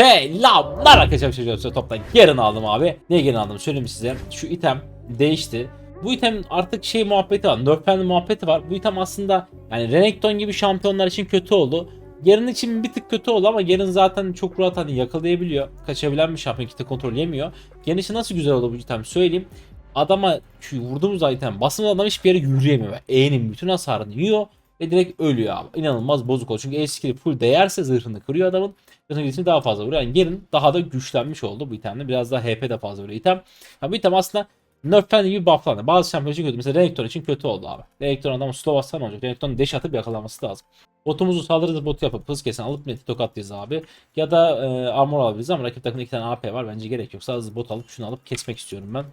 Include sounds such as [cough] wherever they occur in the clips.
Selamlar arkadaşlar şey size toptan yarın aldım abi. Niye geri aldım söyleyeyim size. Şu item değişti. Bu item artık şey muhabbeti var. Nörfendi muhabbeti var. Bu item aslında yani Renekton gibi şampiyonlar için kötü oldu. Garen için bir tık kötü oldu ama Garen zaten çok rahat hani yakalayabiliyor. Kaçabilen bir şampiyon kitle kontrol yemiyor. Garen için nasıl güzel oldu bu item söyleyeyim. Adama şu vurduğumuz item basmadan adam hiçbir yere yürüyemiyor. E'nin bütün hasarını yiyor ve direkt ölüyor abi. İnanılmaz bozuk oldu. Çünkü E skill'i full değerse zırhını kırıyor adamın. Yöneticisi daha fazla vuruyor. Yani Garen daha da güçlenmiş oldu bu itemle. Biraz daha HP de fazla vuruyor item. Ha, bu item aslında Nerf'ten gibi bufflandı. Bazı şampiyon için kötü. Mesela Renekton için kötü oldu abi. Renekton adamı slow atsa ne olacak? Renekton dash atıp yakalaması lazım. Botumuzu saldırırız botu yapıp hız kesen alıp neti tokatlayacağız abi. Ya da e, armor alabiliriz ama rakip takımda iki tane AP var. Bence gerek yok. Sadece bot alıp şunu alıp kesmek istiyorum ben.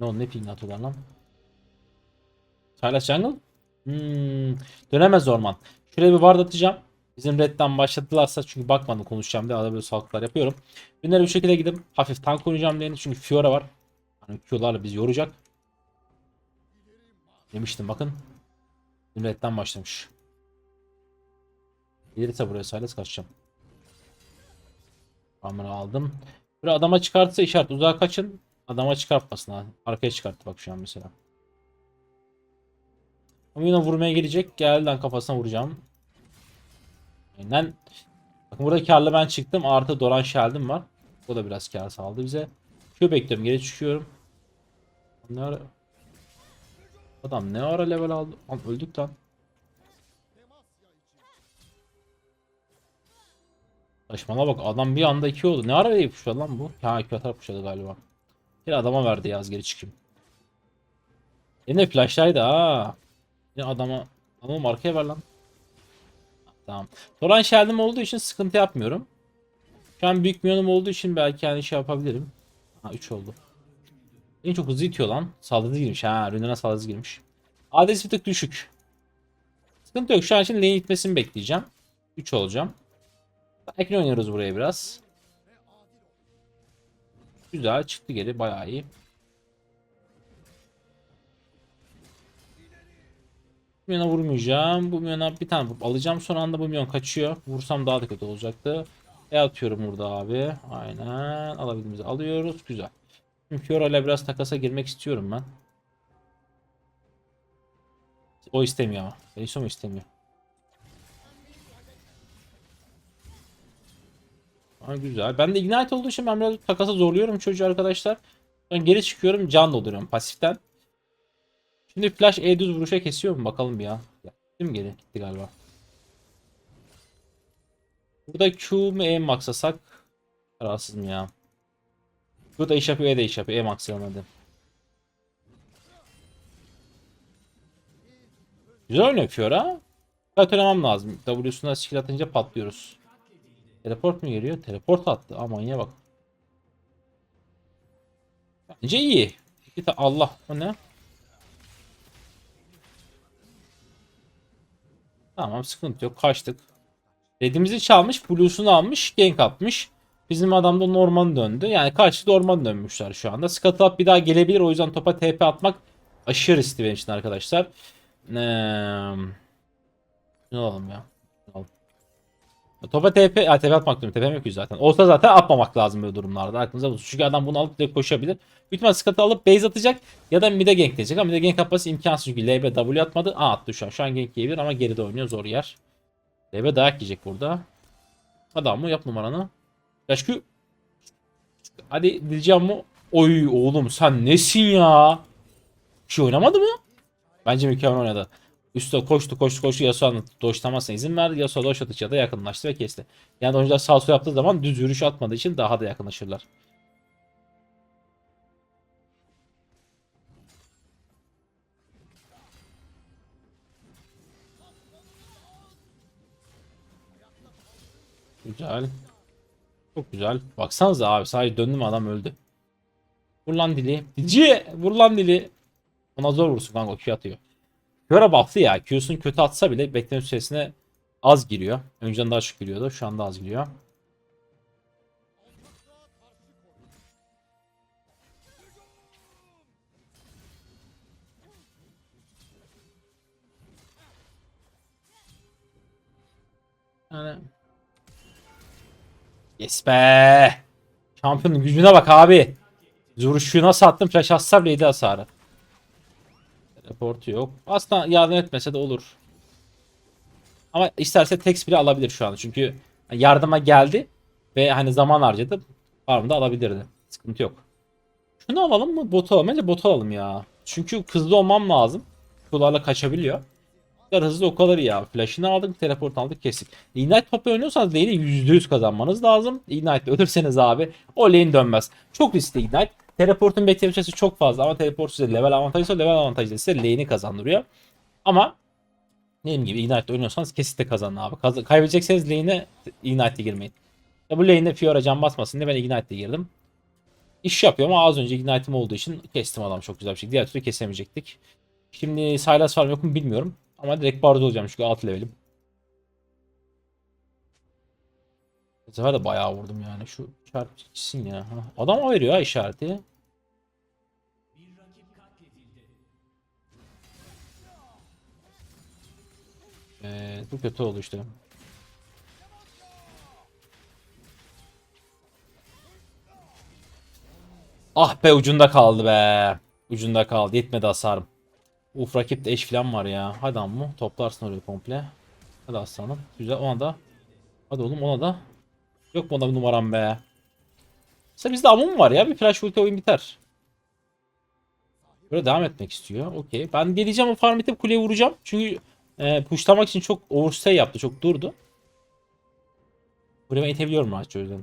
Ne oldu ne ping atıyorlar lan? Silas Jungle? Hmm, dönemez orman. Şuraya bir ward atacağım. Bizim redden başladılarsa çünkü bakmadım konuşacağım diye arada böyle salaklar yapıyorum. Günleri bu şekilde gidip hafif tank oynayacağım diye çünkü Fiora var. Hani Q'larla bizi yoracak. Demiştim bakın. Bizim redden başlamış. Gelirse buraya Silas kaçacağım. Kamera aldım. Böyle adama çıkartsa işaret uzağa kaçın. Adama çıkartmasın ha. Arkaya çıkarttı bak şu an mesela. Ama yine vurmaya gelecek. Gelden kafasına vuracağım. Aynen. Bakın burada karlı ben çıktım. Artı Doran Sheldon var. O da biraz kar sağladı bize. Q bekliyorum. Geri çıkıyorum. Ara... Adam ne ara level aldı? Lan öldük lan. Saçmalama bak adam bir anda iki oldu. Ne ara yapışıyor lan bu? Ha iki atar pushladı galiba. Bir adama verdi yaz geri çıkayım. Yine flashlaydı ha. Yine adama ama arkaya ver lan. Tamam. Toran Sheldon olduğu için sıkıntı yapmıyorum. Şu an büyük milyonum olduğu için belki yani şey yapabilirim. Ha 3 oldu. En çok hızlı itiyor lan. Saldırı girmiş. Ha Ründer'a saldırı girmiş. Adresi bir tık düşük. Sıkıntı yok. Şu an için lane itmesini bekleyeceğim. 3 olacağım. Sakin oynuyoruz buraya biraz. Güzel çıktı geri bayağı iyi. Bu vurmayacağım. Bu milyona bir tane vurup alacağım. Son anda bu milyon kaçıyor. Vursam daha da kötü olacaktı. E atıyorum burada abi. Aynen. Alabildiğimizi alıyoruz. Güzel. Şimdi Fiora ile biraz takasa girmek istiyorum ben. O istemiyor ama. Beniso mu istemiyor? Ha, güzel. Ben de Ignite olduğu için ben biraz takasa zorluyorum çocuğu arkadaşlar. Ben geri çıkıyorum can dolduruyorum pasiften. Şimdi flash E düz vuruşa kesiyor mu bakalım ya. Gitti mi geri? Gitti galiba. Burada Q mu E mi maksasak? Kararsızım ya. Q da iş yapıyor E de iş yapıyor. E maksayalım hadi. Güzel oynuyor Fiora. Dikkat lazım. W'suna skill atınca patlıyoruz. Teleport mu geliyor? Teleport attı. Aman ya bak. Bence iyi. Allah o ne? Tamam sıkıntı yok. Kaçtık. Redimizi çalmış. Blue'sunu almış. Gank atmış. Bizim adam da orman döndü. Yani karşıda orman dönmüşler şu anda. Scuttle Up bir daha gelebilir. O yüzden topa TP atmak aşırı riskli benim için arkadaşlar. Ee, ne alalım ya? Alalım? Topa TP, ha, TP atmak diyorum. TP'm yok zaten. Olsa zaten atmamak lazım böyle durumlarda. Aklınıza bulunsun. Çünkü adam bunu alıp direkt koşabilir. Büyük Scuttle'ı alıp base atacak ya da mid'e gank diyecek ama mid'e gank atması imkansız çünkü LB W atmadı. A attı şu an. Şu an gank yiyebilir ama geride oynuyor zor yer. LB dayak yiyecek burada. Adam mı yap numaranı. Yaşkü. Hadi diyeceğim mu? Oy oğlum sen nesin ya? Bir şey oynamadı mı? Bence mükemmel oynadı. Üste koştu koştu koştu Yasuo'nun doşlamasına izin verdi. Yasuo doş atıcıya da yakınlaştı ve kesti. Yani oyuncular sağ sol yaptığı zaman düz yürüyüş atmadığı için daha da yakınlaşırlar. Güzel. Çok güzel. Baksanıza abi sadece döndüm adam öldü. Vur lan dili. Dici! Vur lan dili. Ona zor vursun kanka Q atıyor. Fiora buff'lı ya. Q'sunu kötü atsa bile bekleme süresine az giriyor. Önceden daha çok giriyordu. Şu anda az giriyor. Yani Yes be. Şampiyonun gücüne bak abi. Vuruşu nasıl attım flash atsam neydi hasarı. Teleportu yok. Aslında yardım etmese de olur. Ama isterse Tex bile alabilir şu an. Çünkü yardıma geldi ve hani zaman harcadı. Farmı da alabilirdi. Sıkıntı yok. Şunu alalım mı? Botu alalım. Bence botu alalım ya. Çünkü hızlı olmam lazım. Kularla kaçabiliyor. Kadar hızlı o kadar ya. Flash'ını aldık, teleport aldık, kestik. Ignite topu oynuyorsanız lane'i %100 kazanmanız lazım. Ignite'de ölürseniz abi o lane dönmez. Çok riskli Ignite. Teleportun bekleme süresi çok fazla ama teleport size level avantajıysa level avantajı size lane'i kazandırıyor. Ama dediğim gibi Ignite'de oynuyorsanız kesinlikle kazanın abi. Kaz kaybedecekseniz lane'e Ignite'de girmeyin. Ya bu lane'de Fiora can basmasın diye ben Ignite'de girdim. İş yapıyor ama az önce Ignite'im olduğu için kestim adam çok güzel bir şekilde. Diğer türlü kesemeyecektik. Şimdi Sylas var mı yok mu bilmiyorum. Ama direkt bardo olacağım çünkü alt levelim. Bu sefer de bayağı vurdum yani. Şu çarpı gitsin ya. Ha, Adam veriyor ha işareti. Evet, bu kötü oldu işte. Ah be ucunda kaldı be. Ucunda kaldı. Yetmedi hasarım. Uf rakipte eş falan var ya. Hadi amma toplarsın orayı komple. Hadi aslanım. Güzel ona da. Hadi oğlum ona da. Yok mu bir numaram be. Mesela bizde amum var ya. Bir flash ulti oyun biter. Böyle devam etmek istiyor. Okey. Ben geleceğim o farm bitip kuleye vuracağım. Çünkü e, pushlamak için çok overstay yaptı. Çok durdu. Buraya itebiliyorum rahatça o yüzden.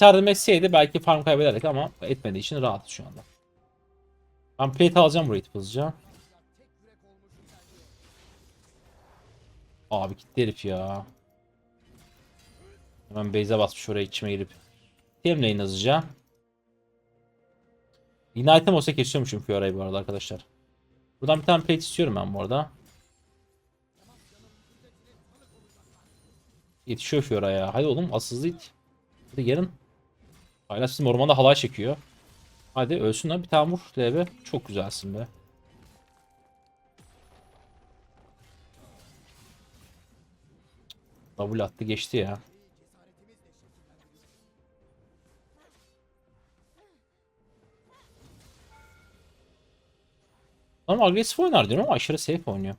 Yardım etseydi belki farm kaybederdik ama etmediği için rahat şu anda. Ben plate alacağım burayı hızlıca. Abi gitti herif ya. Hemen base'e basmış oraya içime girip. Lane hızlıca. Yine item olsa kesiyormuşum Fiora'yı bu arada arkadaşlar. Buradan bir tane plate istiyorum ben bu arada. Yetişiyor Fiora'ya. Hadi oğlum asızlı it. Hadi gelin. Hala sizin ormanda halay çekiyor. Hadi ölsün lan bir tane vur LB. Çok güzelsin be. Double attı geçti ya. Ama agresif oynar diyorum ama aşırı safe oynuyor.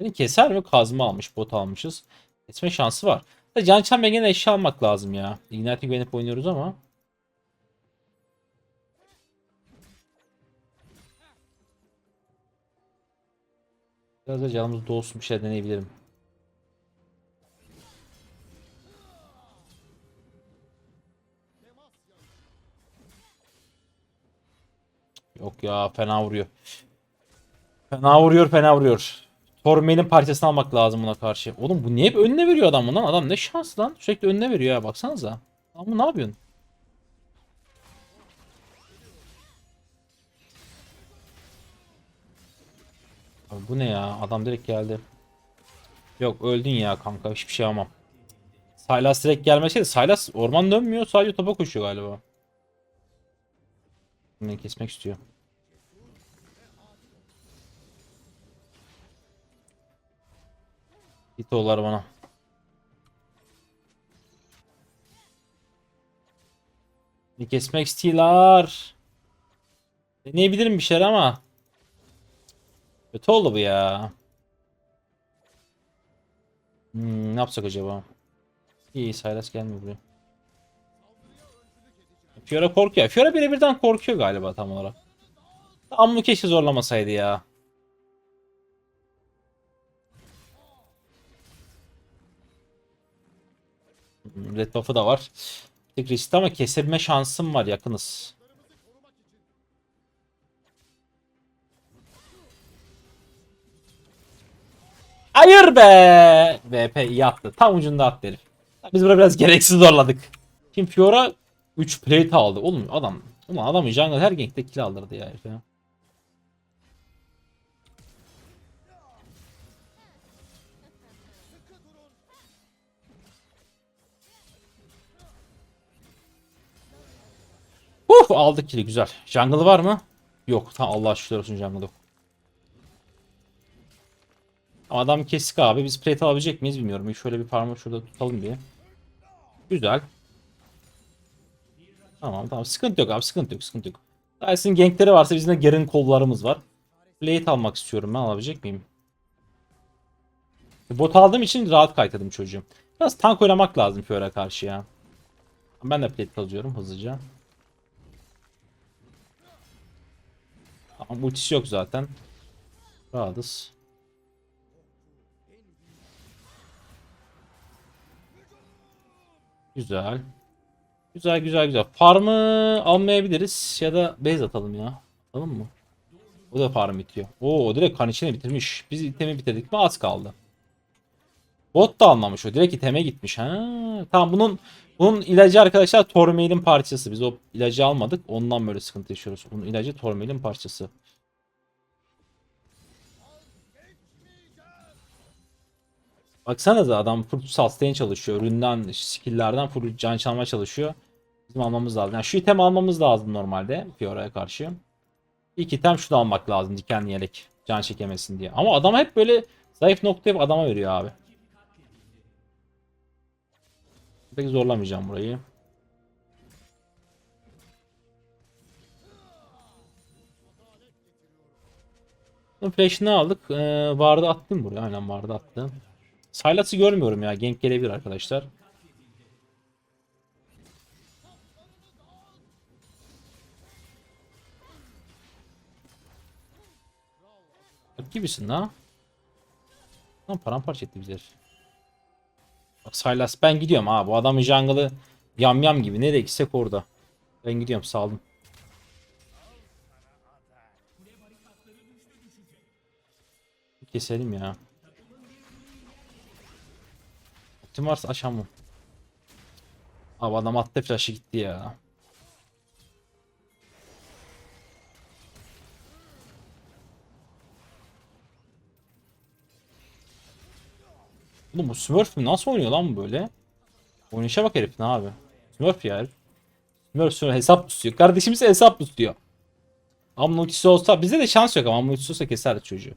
Beni keser mi? Kazma almış, bot almışız. Kesme şansı var. Can Çan gene eşya almak lazım ya. Ignite'e güvenip oynuyoruz ama. Biraz da canımız dolsun bir şey deneyebilirim. Yok ya fena vuruyor. Fena vuruyor fena vuruyor. Tormen'in parçasını almak lazım buna karşı. Oğlum bu niye hep önüne veriyor adam bundan? Adam ne şans lan. Sürekli önüne veriyor ya baksanıza. Lan bu ne yapıyorsun? Abi bu ne ya? Adam direkt geldi. Yok öldün ya kanka. Hiçbir şey almam. Sylas direkt gelmeseydi. Sylas orman dönmüyor. Sadece topa koşuyor galiba. Beni kesmek istiyor. Git oğullar bana. Beni kesmek istiyorlar. Deneyebilirim bir şeyler ama. Kötü oldu bu ya. Hmm, ne yapsak acaba? İyi Silas gelmiyor buraya. Fiora korkuyor. Fiora birebirden korkuyor galiba tam olarak. Amma keşke zorlamasaydı ya. Hmm, Red buff'ı da var. Riskli ama kesebilme şansım var yakınız. Hayır be! VP iyi attı. Tam ucunda attı herif. Biz burada biraz gereksiz zorladık. Şimdi Fiora 3 plate aldı. Oğlum adam Ulan adamın jungle her gankte kill aldırdı ya herif ya. Uh aldık kill'i güzel. Jungle var mı? Yok. Tamam Allah şükürler olsun jungle yok. Adam kesik abi. Biz plate alabilecek miyiz bilmiyorum. Şöyle bir parmağı şurada tutalım bir. Güzel. Tamam tamam. Sıkıntı yok abi. Sıkıntı yok. Sıkıntı yok. Dyson gankleri varsa bizim de gerin kollarımız var. Plate almak istiyorum ben. Alabilecek miyim? Bot aldığım için rahat kaytadım çocuğum. Biraz tank oynamak lazım Fiora karşı ya. Ben de plate alıyorum hızlıca. Tamam ultisi yok zaten. Rahatız. Güzel. Güzel güzel güzel. Farmı almayabiliriz ya da base atalım ya. Atalım mı? O da farm bitiyor. Oo direkt kan içine bitirmiş. Biz itemi bitirdik mi az kaldı. Bot da almamış o. Direkt iteme gitmiş. Ha, tamam bunun bunun ilacı arkadaşlar Tormail'in parçası. Biz o ilacı almadık. Ondan böyle sıkıntı yaşıyoruz. Bunun ilacı Tormail'in parçası. Baksanıza adam full sustain çalışıyor. Üründen, skill'lerden full can çalma çalışıyor. Bizim almamız lazım. Yani şu item almamız lazım normalde Fiora'ya karşı. İlk item şunu almak lazım dikenli yelek. Can çekemesin diye. Ama adam hep böyle zayıf noktayı adama veriyor abi. Pek zorlamayacağım burayı. Flash'ını aldık. Ee, vardı attım buraya. Aynen vardı attım. Sylas'ı görmüyorum ya. Gank gelebilir arkadaşlar. Bak gibisin ha. Lan paramparça etti bizi herif. Bak Sylas ben gidiyorum ha. Bu adamın jungle'ı yam yam gibi. Nereye gitsek orada. Ben gidiyorum saldım. Keselim ya. Ultim varsa aşamam. Abi adam attı flash'ı gitti ya. Oğlum bu Smurf mi? Nasıl oynuyor lan bu böyle? Oynayışa bak herif ne abi. Smurf ya herif. Smurf Smurf hesap tutuyor. Kardeşimiz hesap tutuyor. Amma ultisi olsa bize de şans yok ama amma ultisi olsa keserdi çocuğu.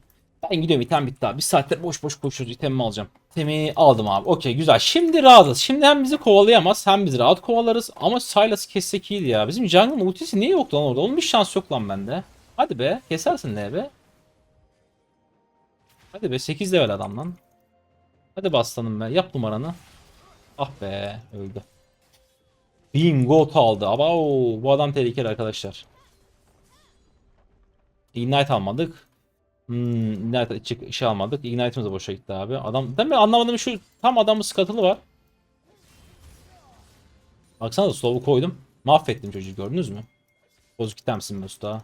Ben gidiyorum item bitti abi. Bir saattir boş boş koşuyoruz itemimi alacağım. İtemi aldım abi. Okey güzel. Şimdi rahatız. Şimdi hem bizi kovalayamaz hem biz rahat kovalarız. Ama Sylas'ı kessek iyiydi ya. Bizim jungle'ın ultisi niye yok lan orada? Onun bir şans yok lan bende. Hadi be. Kesersin ne be. Hadi be 8 level adam lan. Hadi be aslanım be. Yap numaranı. Ah be. Öldü. Bingo aldı. Aba bu adam tehlikeli arkadaşlar. Ignite almadık. Hmm, Ignite çık şey almadık. Ignite'ımız da boşa gitti abi. Adam değil mi? Anlamadığım şu tam adamın skatılı var. Baksana slow'u koydum. Mahvettim çocuğu gördünüz mü? Bozuk itemsin. Ya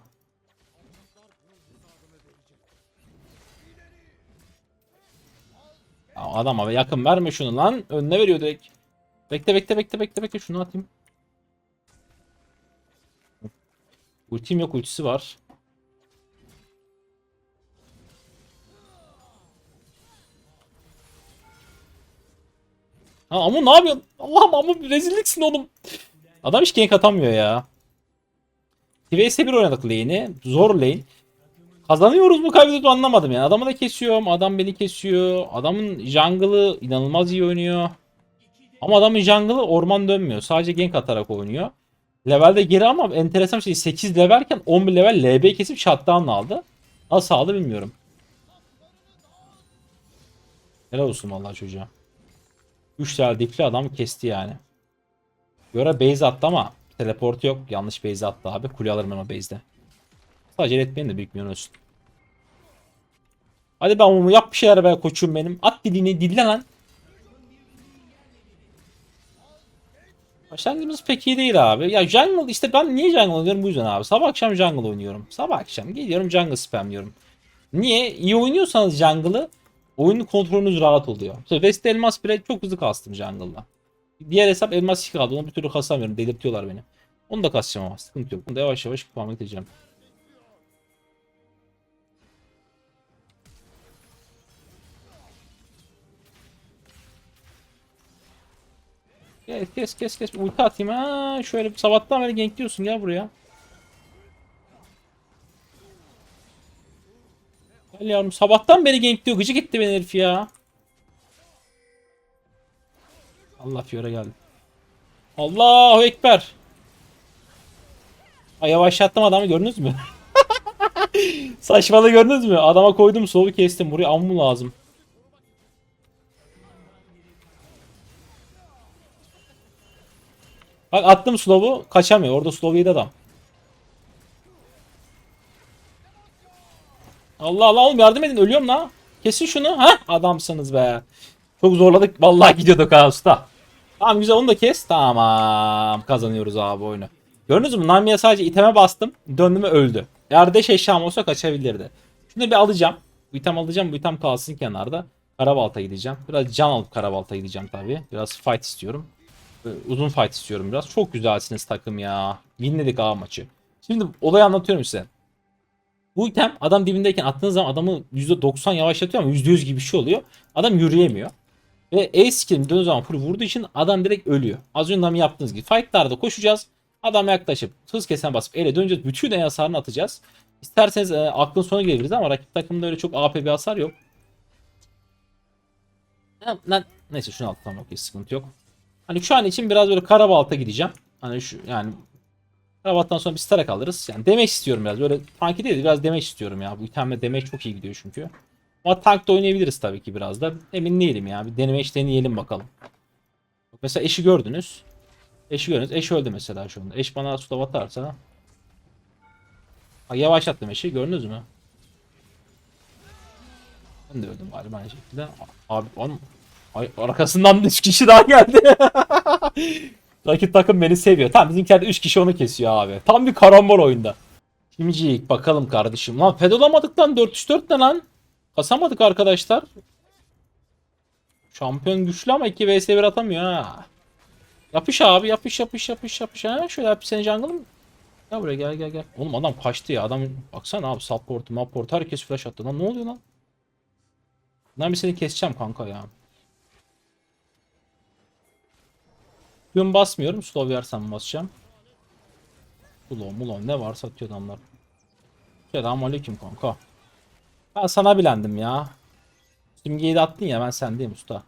Adam abi yakın verme şunu lan. Önüne veriyor direkt. Bekle bekle bekle bekle bekle şunu atayım. Ultim yok ultisi var. Ha, ama ne yapıyorsun? Allah'ım ama rezilliksin oğlum. Adam hiç gank atamıyor ya. TVS 1 oynadık lane'i. Zor lane. Kazanıyoruz mu kaybediyoruz mu anlamadım yani. Adamı da kesiyorum. Adam beni kesiyor. Adamın jungle'ı inanılmaz iyi oynuyor. Ama adamın jungle'ı orman dönmüyor. Sadece gank atarak oynuyor. Levelde geri ama enteresan şey 8 levelken 11 level LB kesip shutdown aldı. Nasıl aldı bilmiyorum. Helal olsun vallahi çocuğa. 3 level dipli adam kesti yani. Göre base attı ama teleport yok. Yanlış base attı abi. Kule alırım o base'de. Sadece etmeyin de büyük olsun. Hadi ben onu yap bir şeyler be koçum benim. At dilini dille lan. Başlangıcımız pek iyi değil abi. Ya jungle işte ben niye jungle oynuyorum bu yüzden abi. Sabah akşam jungle oynuyorum. Sabah akşam geliyorum jungle spamliyorum. Niye? İyi oynuyorsanız jungle'ı oyunun kontrolünüz rahat oluyor. İşte West Elmas 1'e çok hızlı kastım jungle'da. Diğer hesap Elmas 2 kaldı. Onu bir türlü kasamıyorum. Delirtiyorlar beni. Onu da kasacağım ama sıkıntı yok. Bunu da yavaş yavaş kupama gideceğim. Kes kes kes kes ulti atayım ha şöyle sabahtan beri gankliyorsun gel buraya. Yavrum. Sabahtan beri gankliyor. Gıcık etti beni herif ya. Allah Fiora geldi. Allahu Ekber. Ay yavaşlattım adamı gördünüz mü? [laughs] Saçmalığı gördünüz mü? Adama koydum soğuğu kestim. Buraya ammu lazım. Bak attım slow'u kaçamıyor. Orada slow yedi adam. Allah Allah oğlum yardım edin ölüyorum la. Kesin şunu. Ha adamsınız be. Çok zorladık. Vallahi gidiyorduk ha usta. Tamam güzel onu da kes. Tamam kazanıyoruz abi oyunu. Gördünüz mü? Nami'ye sadece iteme bastım. Döndüm ve öldü. Eğer deş eşyam olsa kaçabilirdi. Şunu bir alacağım. Bu item alacağım. Bu item kalsın kenarda. Karabalta gideceğim. Biraz can alıp Karabalta gideceğim tabii. Biraz fight istiyorum. Ee, Uzun fight istiyorum biraz. Çok güzelsiniz takım ya. Winledik abi maçı. Şimdi olayı anlatıyorum size. Bu item adam dibindeyken attığınız zaman adamı %90 yavaşlatıyor ama %100 gibi bir şey oluyor. Adam yürüyemiyor. Ve E skill'im döndüğü zaman full vurduğu için adam direkt ölüyor. Az önce Nami yaptığınız gibi. Fight'larda koşacağız. Adama yaklaşıp hız kesen basıp ele döneceğiz. Bütün en hasarını atacağız. İsterseniz e, aklın sonu gelebiliriz ama rakip takımda öyle çok AP bir hasar yok. Ha, lan- Neyse şunu alttan okey sıkıntı yok. Hani şu an için biraz böyle karabalta gideceğim. Hani şu yani Karabalttan sonra bir starak alırız. Yani demek istiyorum biraz. Böyle tanki değil de biraz demek istiyorum ya. Bu itemle demek çok iyi gidiyor çünkü. Ama tank da oynayabiliriz tabii ki biraz da. Emin değilim ya. Bir deneme iş deneyelim bakalım. Mesela eşi gördünüz. Eşi gördünüz. Eş öldü mesela şu anda. Eş bana suda atarsa. Bak yavaşlattım eşi gördünüz mü? Ben de öldüm galiba aynı şekilde. Abi oğlum. Ay, arkasından 3 kişi daha geldi. [laughs] Rakip takım beni seviyor. Tamam bizimkiler de 3 kişi onu kesiyor abi. Tam bir karambol oyunda. Şimdi bakalım kardeşim. Lan fed olamadık lan 4-3-4 ne lan? Kasamadık arkadaşlar. Şampiyon güçlü ama 2 vs 1 atamıyor ha. Yapış abi yapış yapış yapış yapış ha. Şöyle yap seni jungle'ım. Gel buraya gel gel gel. Oğlum adam kaçtı ya. Adam baksana abi support'u mapport'u herkes flash attı lan. Ne oluyor lan? Ben bir seni keseceğim kanka ya. Gün basmıyorum. Slow yersem basacağım. Mulon mulon ne varsa atıyor adamlar. Selamun aleyküm kanka. Ben sana bilendim ya. Simgeyi de attın ya ben sendeyim usta.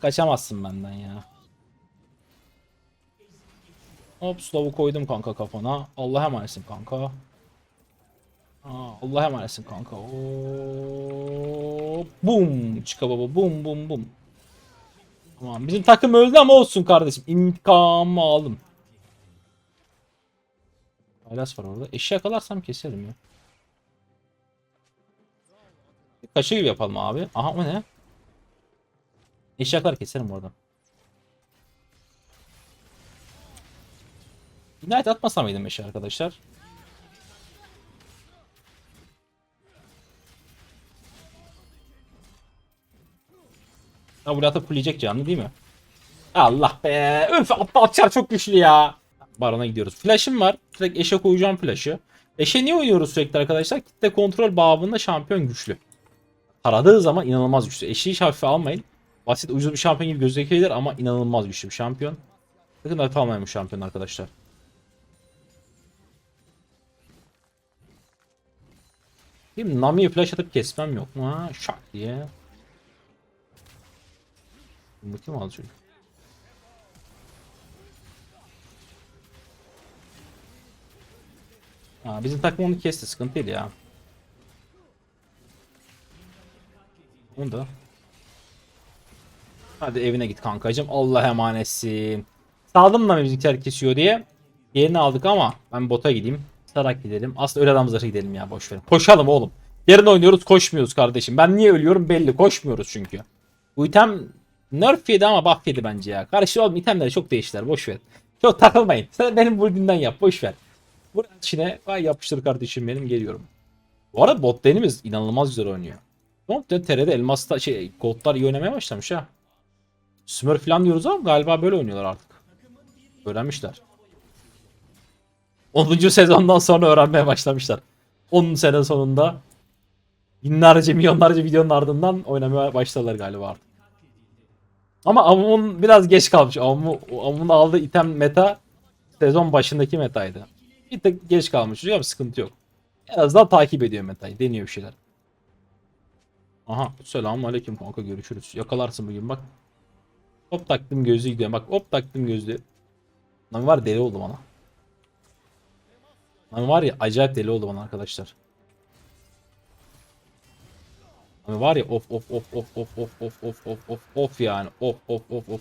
Kaçamazsın benden ya. Hop slow'u koydum kanka kafana. Allah'a emanetsin kanka. Aa, Allah'a emanetsin kanka. Hop, Bum. Çıka baba. Bum bum bum. Tamam bizim takım öldü ama olsun kardeşim. İntikamımı aldım. Aylas var orada. Eşya yakalarsam keserim ya. Kaşı gibi yapalım abi. Aha o ne? Eşyaklar keserim oradan. Ignite atmasam mıydım eşya arkadaşlar? Ha buraya atıp fulleyecek canlı değil mi? Allah be. Öf aptal çar çok güçlü ya. Barona gidiyoruz. Flash'ım var. Direkt eşe koyacağım flash'ı. Eşe niye oynuyoruz sürekli arkadaşlar? Kitle kontrol babında şampiyon güçlü. Taradığı zaman inanılmaz güçlü. Eşeği hiç hafife almayın. Basit ucuz bir şampiyon gibi gözükebilir ama inanılmaz güçlü bir şampiyon. Sakın hafife almayın bu şampiyon arkadaşlar. Şimdi Nami'ye flash atıp kesmem yok mu ha? Şak diye. Kim aldı çocuk? Ha, bizim takım onu kesti. Sıkıntı değil ya. Onu da. Hadi evine git kankacım. Allah emanetsin. Saldım da bizimkiler kesiyor diye. Yerini aldık ama ben bota gideyim. Sarak gidelim. Aslında öyle adamızlara gidelim ya boş verin. Koşalım oğlum. Yarın oynuyoruz koşmuyoruz kardeşim. Ben niye ölüyorum belli. Koşmuyoruz çünkü. Bu item nerf yedi ama buff yedi bence ya. Karşı oğlum itemleri çok değiştiler. Boş ver. Çok takılmayın. Sen benim build'imden yap. Boş ver. Vur içine. Vay yapıştır kardeşim benim geliyorum. Bu arada bot lane'imiz inanılmaz güzel oynuyor. Lane TR'de elmasda şey goldlar iyi oynamaya başlamış ha. Smurf falan diyoruz ama galiba böyle oynuyorlar artık. Öğrenmişler. 10. sezondan sonra öğrenmeye başlamışlar. 10 sene sonunda binlerce milyonlarca videonun ardından oynamaya başladılar galiba artık. Ama Amumun biraz geç kalmış. Amumun, Amumun aldığı item meta sezon başındaki metaydı. Bir tık geç kalmış ama sıkıntı yok. En azından takip ediyor metayı. Deniyor bir şeyler. Aha selamun aleyküm kanka görüşürüz. Yakalarsın bugün bak. Hop taktım gözlüğü gidiyorum. Bak hop taktım gözlüğü. Lan var deli oldu bana. Lan var ya acayip deli oldu bana arkadaşlar. Lan var ya of of of of of of of of of of of yani of of of of.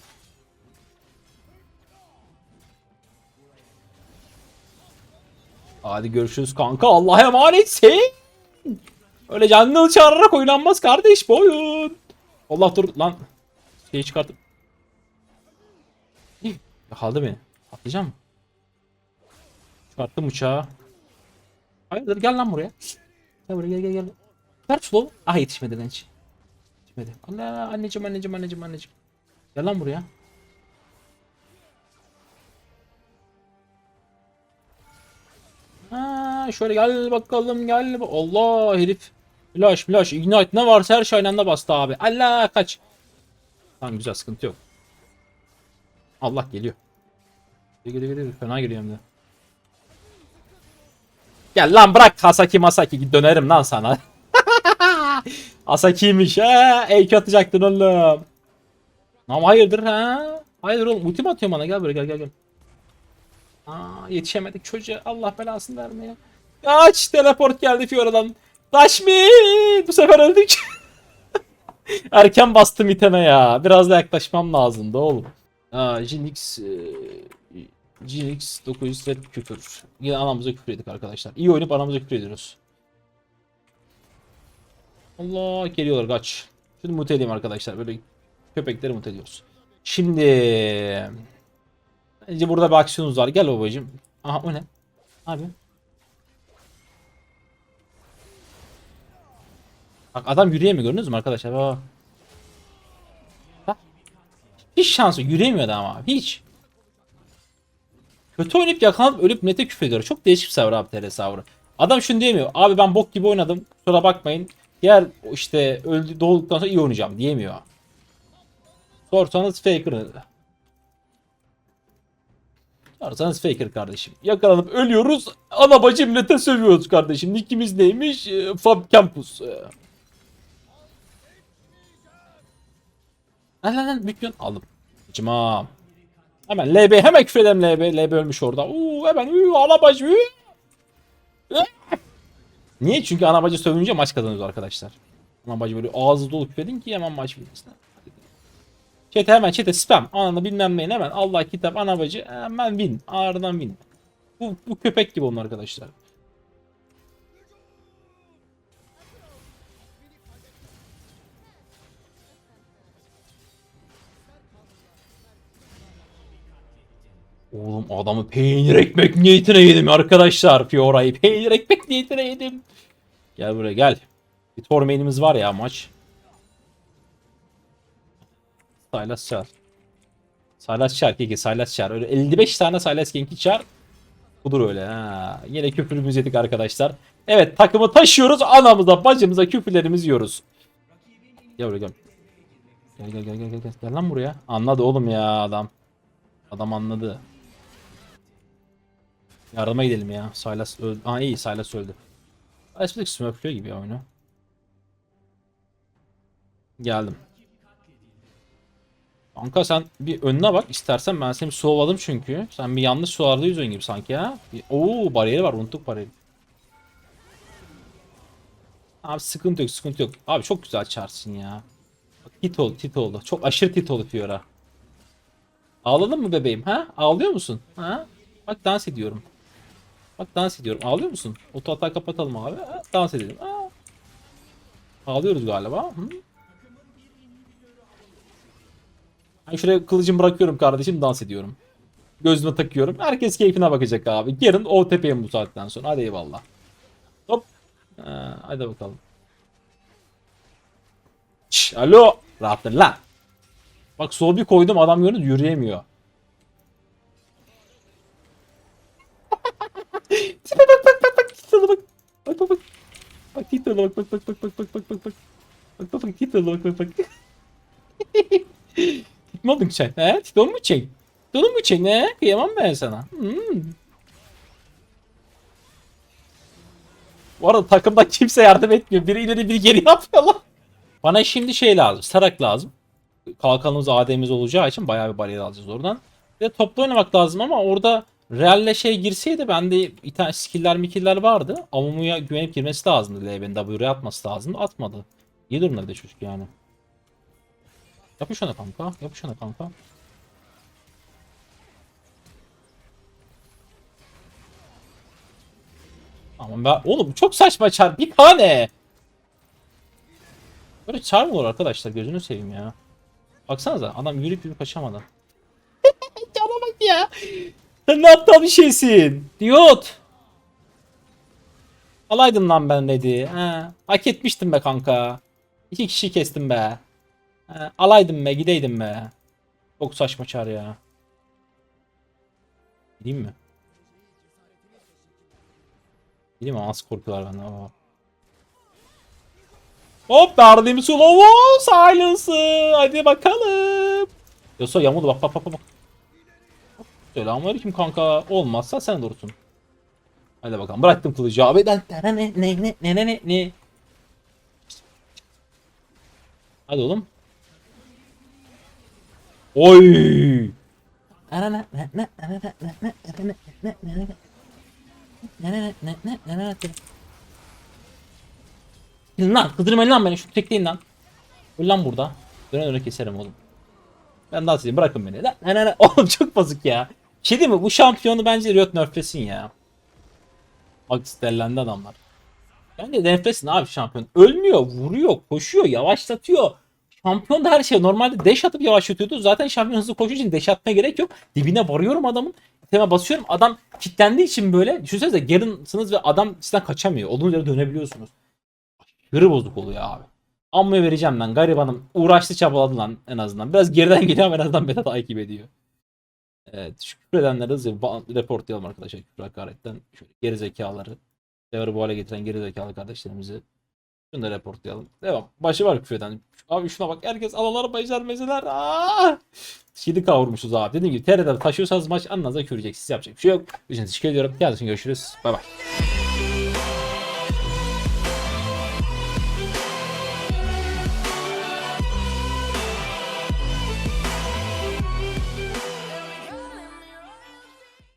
Hadi görüşürüz kanka. Allah'a emanetsin. Öyle canlı çağırarak oynanmaz kardeş bu oyun. Allah dur lan. Şeyi çıkartıp. Hih, Yakaladı beni. Atlayacağım mı? Çıkarttım uçağı. Hayırdır gel lan buraya. Gel buraya gel gel gel. Ver slow. Ah yetişmedi lan hiç. Yetişmedi. Allah anneciğim anneciğim anneciğim anneciğim. Gel lan buraya. Ha, şöyle gel bakalım gel. Allah herif. Flash flash ignite ne varsa her şey aynı anda bastı abi. Allah kaç. Tamam güzel sıkıntı yok. Allah. Geliyor geliyor geliyor. Fena geliyor hem de. Gel lan bırak Hasaki Masaki dönerim lan sana. Hasaki'ymiş ha. Ey atacaktın oğlum. Ama hayırdır ha? Hayırdır oğlum ultim atıyor bana gel buraya gel gel gel. Aa yetişemedik çocuğa Allah belasını vermeye. Kaç teleport geldi Fiora'dan. Taşmi bu sefer öldük. [laughs] Erken bastım iteme ya. Biraz da yaklaşmam lazımdı oğlum. Aa Jinx e, Jinx 900 red küfür. Yine anamıza küfür ettik arkadaşlar. İyi oynayıp anamıza küfür ediyoruz. Allah geliyorlar kaç. Şimdi muteleyim arkadaşlar. Böyle köpekleri muteliyoruz. Şimdi Bence burada bir aksiyonumuz var. Gel babacım. Aha o ne? Abi. Bak adam yürüyemiyor gördünüz mü arkadaşlar? Bak. Hiç şansı yürüyemiyordu ama hiç. Kötü oynayıp yakalanıp ölüp nete küfrediyor. Çok değişik bir server abi TR serverı. Adam şunu diyemiyor. Abi ben bok gibi oynadım. Kusura bakmayın. Diğer işte öldü doğduktan sonra iyi oynayacağım diyemiyor. Sorsanız faker. Sorsanız faker kardeşim. Yakalanıp ölüyoruz. Ana bacı millete sövüyoruz kardeşim. Nickimiz neymiş? Ee, Fab Campus. Ee. Lan lan lan bütçün aldım. Cimam. Hemen LB hemen küfredelim LB. LB ölmüş orada. Uuu hemen uuu ana bacı. uuu. Niye? Çünkü ana bacı sövünce maç kazanıyoruz arkadaşlar. Ana bacı böyle ağzı dolu küfredin ki hemen maç bitmesin. Çete hemen çete spam. Ananı bilmem neyin hemen. Allah kitap ana bacı hemen win. Ardından win. Bu, bu köpek gibi onun arkadaşlar. Oğlum adamı peynir ekmek niyetine yedim arkadaşlar Fiora'yı. Peynir ekmek niyetine yedim. Gel buraya gel. Bir tormainimiz var ya maç. Silas çağır. Silas çağır keki Silas çağır. Öyle 55 tane Silas Genki çağır. Budur öyle ha. Yine küfürümüz yedik arkadaşlar. Evet takımı taşıyoruz. Anamıza bacımıza küfürlerimizi yiyoruz. Gel buraya. Gel gel gel gel gel. Gel Gel lan buraya. Anladı oğlum ya adam. Adam anladı. Yardıma gidelim ya. Silas öldü. Aa iyi Silas öldü. Tık smurflüyor gibi oyunu. Geldim. Kanka sen bir önüne bak istersen ben seni sovaladım çünkü. Sen bir yanlış sularda yüzüyorsun gibi sanki ha. Oo bariyeri var unuttuk bariyeri. Abi sıkıntı yok sıkıntı yok. Abi çok güzel çarsın ya. Bak, Tit oldu tit oldu. Çok aşırı tit oldu Fiora. Ağladın mı bebeğim ha? Ağlıyor musun? Ha? Bak dans ediyorum. Bak dans ediyorum. Ağlıyor musun? Oto hata kapatalım abi. Dans edelim. Ha. Ağlıyoruz galiba. Hı? Ben şuraya kılıcımı bırakıyorum kardeşim dans ediyorum. Gözüme takıyorum. Herkes keyfine bakacak abi. Yarın o tepeyim bu saatten sonra. Hadi eyvallah. Hop. Ha, hadi bakalım. Şş, alo. Rahatlar lan. Bak sol bir koydum adam gördünüz yürüyemiyor. Bak Tito'na bak bak bak bak bak bak bak bak bak. Bak bak bak Tito'na bak bak bak. [laughs] Ne oldun sen? He? Tito'nu mu çek? Tito'nu mu çek? Ne? Kıyamam ben sana. Hmm. Bu arada takımda kimse yardım etmiyor. Biri ileri biri geri [laughs] yapıyor lan. Bana şimdi şey lazım. Sarak lazım. Kalkanımız AD'miz olacağı için bayağı bir bariyer alacağız oradan. Bir toplu oynamak lazım ama orada Real'le şey girseydi bende tane skill'ler mikiller vardı. Amumu'ya güvenip girmesi lazımdı. LB'nin W'ye atması lazımdı. Atmadı. İyi durumda bir de çocuk yani. Yapış ona kanka. Yapış ona kanka. Ama ben oğlum çok saçma çar. Bir tane. Böyle çar mı olur arkadaşlar? Gözünü seveyim ya. Baksanıza adam yürüyüp yürüyüp kaçamadı. [laughs] Cana ya. Sen ne aptal bir şeysin. Diyot. Alaydın lan ben dedi. He. Hak etmiştim be kanka. İki kişi kestim be. He. Alaydım be gideydim be. Çok saçma çar ya. Gideyim mi? Gideyim mi? Az korkuyorlar benden. Aa. Hop verdim slow'u. Silence'ı. Hadi bakalım. Yoso yamuldu bak bak bak bak. Selamünaleyküm kanka. Olmazsa sen dursun. Hadi bakalım. Bıraktım kılıcı abi. Ne ne ne ne ne ne ne ne. Hadi oğlum. Oy. Lan kızdırmayın lan beni şu tekleyin lan. Öl lan burada. Döne döne keserim oğlum. Ben daha size bırakın beni. Lan, lan, lan. Oğlum çok bozuk ya. Şey değil mi? Bu şampiyonu bence Riot nerflesin ya. Bak stellendi adamlar. Bence nerflesin abi şampiyon. Ölmüyor, vuruyor, koşuyor, yavaşlatıyor. Şampiyon da her şey. Normalde dash atıp yavaşlatıyordu. Zaten şampiyon hızlı koşuyor için dash atmaya gerek yok. Dibine varıyorum adamın. Tema basıyorum. Adam kilitlendiği için böyle. Düşünsenize Garen'sınız ve adam sizden kaçamıyor. Olduğunuz yere dönebiliyorsunuz. Aşırı bozuk oluyor abi. Amma vereceğim ben. Garibanım. Uğraştı çabaladı lan en azından. Biraz geriden geliyor ama en azından beta takip ediyor. Evet. Ba- reportlayalım arkadaşlar. Küfür hakaretten. Şöyle geri zekaları. Devre bu hale getiren geri zekalı kardeşlerimizi. Şunu da reportlayalım. Devam. Başı var küfür eden. Abi şuna bak. Herkes alalar becermeseler. Aa! Şidi kavurmuşuz abi. Dediğim gibi TR'de taşıyorsanız maç anınıza kürecek. Siz yapacak bir şey yok. Üçün teşekkür ediyorum. Yarın görüşürüz. Bay bay.